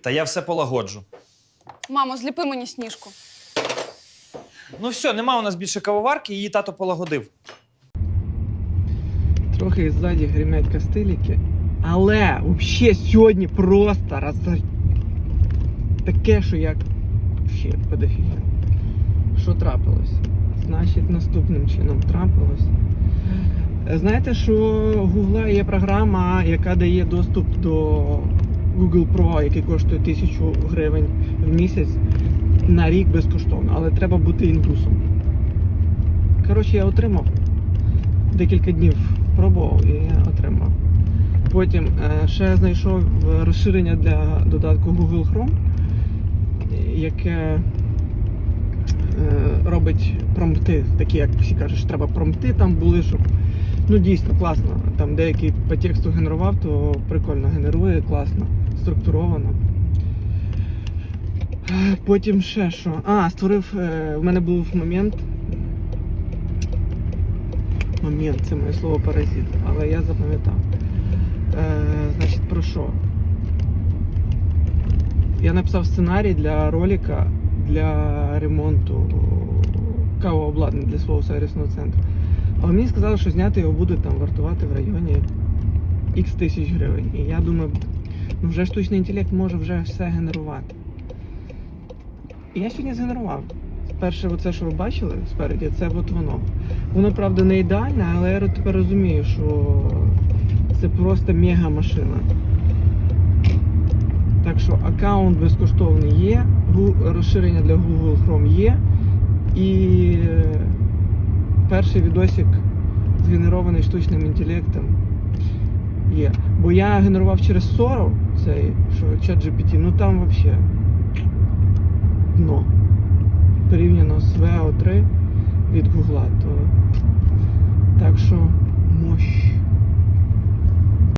Та я все полагоджу. Мамо, зліпи мені сніжку. Ну все, нема у нас більше кавоварки, її тато полагодив. Трохи ззаді гримять кастиліки. Але взагалі сьогодні просто роз... таке, що як ще подофіга. Що трапилось? Значить, наступним чином трапилось. Знаєте, що Google є програма, яка дає доступ до Google Pro, який коштує 1000 гривень в місяць на рік безкоштовно, але треба бути індусом. Коротше, я отримав декілька днів пробував і отримав. Потім е, ще знайшов розширення для додатку Google Chrome, яке е, робить промпти, такі, як всі кажуть, треба промпти там були, щоб ну дійсно класно. Там деякий по тексту генерував, то прикольно генерує, класно, структуровано. Потім ще що. А, створив. е, В мене був момент, момент, це моє слово паразит, але я запам'ятав. Е, значить, про що? Я написав сценарій для ролика для ремонту кавообладнання для свого сервісного центру. Але мені сказали, що зняти його буде там вартувати в районі X тисяч гривень. І я думаю, ну вже штучний інтелект може вже все генерувати. І я сьогодні згенерував. Перше, оце, що ви бачили спереді, це от воно. Воно, правда, не ідеальне, але я тепер розумію, що це просто мега машина. Так що аккаунт безкоштовний є, розширення для Google Chrome є. І е, перший відосик згенерований штучним інтелектом є. Бо я генерував через Sora цей, що GPT, ну там взагалі дно. Порівняно з VO3 від Google, то